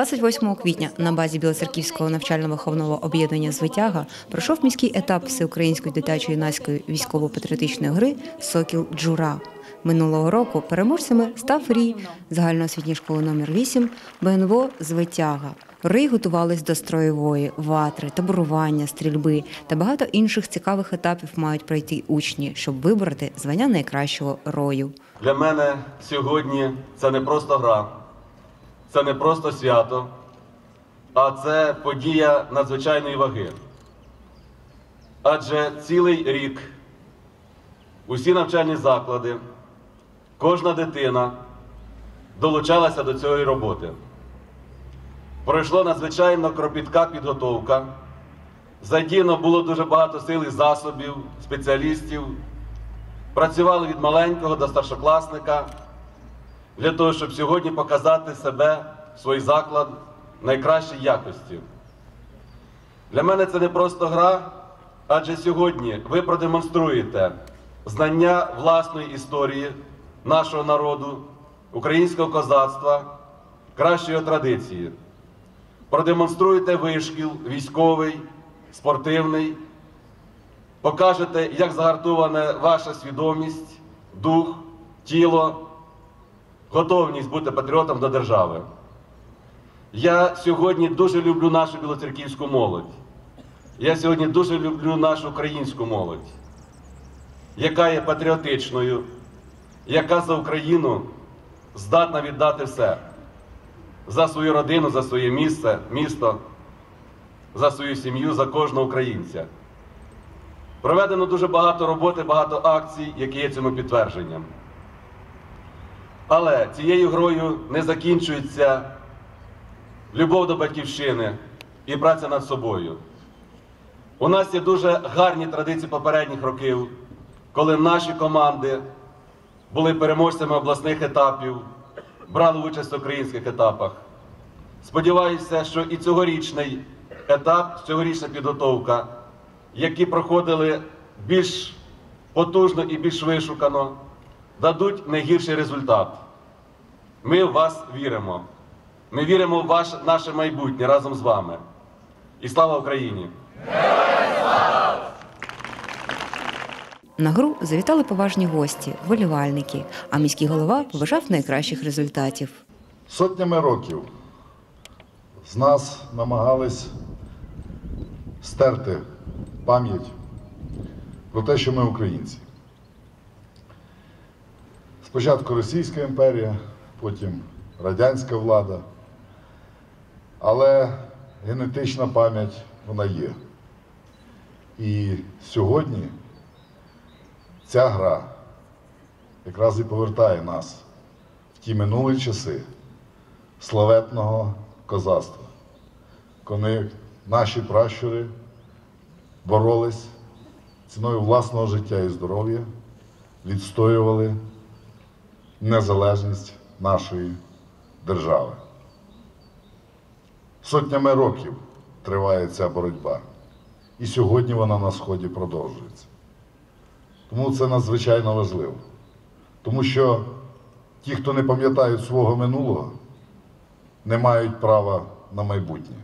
28 квітня на базі Білоцерківського навчально-виховного об'єднання Звитяга пройшов міський етап всеукраїнської дитячо-юнацької військово-патріотичної гри Сокіл Джура. Минулого року переможцями став рій загальноосвітньої школи номер 8 БНВО Звитяга. Рий готувались до строєвої, ватри, таборування, стрільби та багато інших цікавих етапів мають пройти учні, щоб вибрати звання найкращого рою. Для мене сьогодні це не просто гра, це не просто свято, а це подія надзвичайної ваги. Адже цілий рік усі навчальні заклади, кожна дитина долучалася до цієї роботи. Пройшла надзвичайно кропітка підготовка. Задіяно було дуже багато сил і засобів, спеціалістів. Працювали від маленького до старшокласника для того, щоб сьогодні показати себе, свій заклад найкращій якості. Для мене це не просто гра, адже сьогодні ви продемонструєте знання власної історії нашого народу, українського козацтва, кращої традиції. Продемонструєте вишкіл військовий, спортивний, покажете, як загартована ваша свідомість, дух, тіло, готовність бути патріотом до держави. Я сьогодні дуже люблю нашу білоцерківську молодь. Я сьогодні дуже люблю нашу українську молодь, яка є патріотичною, яка за Україну здатна віддати все за свою родину, за своє місце, місто, за свою сім'ю, за кожного українця. Проведено дуже багато роботи, багато акцій, які є цьому підтвердженням. Але цією грою не закінчується любов до батьківщини і праця над собою. У нас є дуже гарні традиції попередніх років, коли наші команди були переможцями обласних етапів, брали участь в українських етапах. Сподіваюся, що і цьогорічний етап, цьогорічна підготовка, які проходили більш потужно і більш вишукано, дадуть не гірший результат. Ми в вас віримо. Ми віримо в ваш, наше майбутнє разом з вами. І слава Україні! На гру завітали поважні гості, вболівальники, а міський голова побажав найкращих результатів. Сотнями років з нас намагались стерти пам'ять про те, що ми українці. Спочатку Російська імперія, потім радянська влада. Але генетична пам'ять вона є. І сьогодні ця гра якраз і повертає нас в ті минулі часи славетного козацтва, коли наші пращури боролись ціною власного життя і здоров'я, відстоювали незалежність нашої держави. Сотнями років триває ця боротьба. І сьогодні вона на Сході продовжується. Тому це надзвичайно важливо. Тому що ті, хто не пам'ятають свого минулого, не мають права на майбутнє.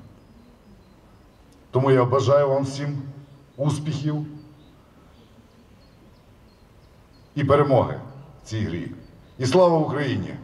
Тому я бажаю вам всім успіхів і перемоги в цій грі. І слава Україні!